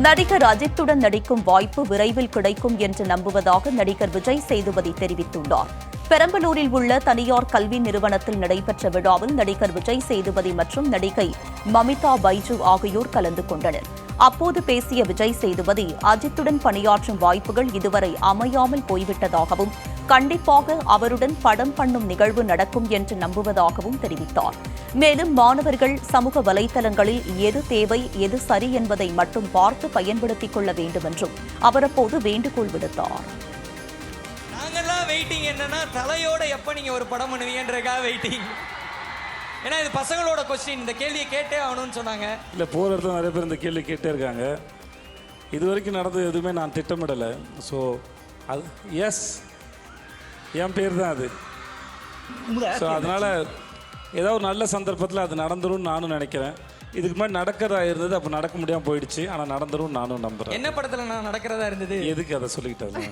நடிகர் அஜித்துடன் நடிக்கும் வாய்ப்பு விரைவில் கிடைக்கும் என்று நம்புவதாக நடிகர் விஜய் சேதுபதி தெரிவித்துள்ளார். பெரம்பலூரில் உள்ள தனியார் கல்வி நிறுவனத்தில் நடைபெற்ற விழாவில் நடிகர் விஜய் சேதுபதி மற்றும் நடிகை மமிதா பைஜு ஆகியோர் கலந்து கொண்டனர். அப்போது பேசிய விஜய் சேதுபதி அஜித்துடன் பணியாற்றும் வாய்ப்புகள் இதுவரை அமையாமல் போய்விட்டதாகவும் கண்டிப்பாக அவருடன் படம் பண்ணும் நிகழ்வு நடக்கும் என்று நம்புவதாகவும் தெரிவித்தார். மேலும் மாணவர்கள் சமூக வலைதளங்களில் எது தேவை எது சரி என்பதை மட்டும் பார்த்து பயன்படுத்திக் கொள்ள வேண்டும் என்றும் அவர் அப்போது வேண்டுகோள் விடுத்தார். நாங்கெல்லாம் வெயிட்டிங் என்னன்னா தலையோட எப்போ நீங்கள் ஒரு படம் பண்ணுவீங்கன்றதுக்காக வெயிட்டிங் ஏன்னா இது பசங்களோட கொஸ்டின் இந்த கேள்வியை கேட்டே ஆகணும்னு சொன்னாங்க. இல்லை போகிற இடத்துல நிறைய பேர் இந்த கேள்வி கேட்டே இருக்காங்க. இது வரைக்கும் நடந்தது எதுவுமே நான் திட்டமிடலை. ஸோ அது எஸ் என் பேர் தான் அது. ஸோ அதனால் ஏதோ ஒரு நல்ல சந்தர்ப்பத்தில் அது நடந்துரும்னு நானும் நினைக்கிறேன். இதுக்கு முன்னாடி நடக்கிறதா இருந்தது அப்போ நடக்க முடியாமல் போயிடுச்சு. ஆனால் நடந்துரும் நானும் நம்புகிறேன் என்ன படத்தில் நான் நடக்கிறதா இருந்தது? எதுக்கு அதை சொல்லிக்கிட்டது?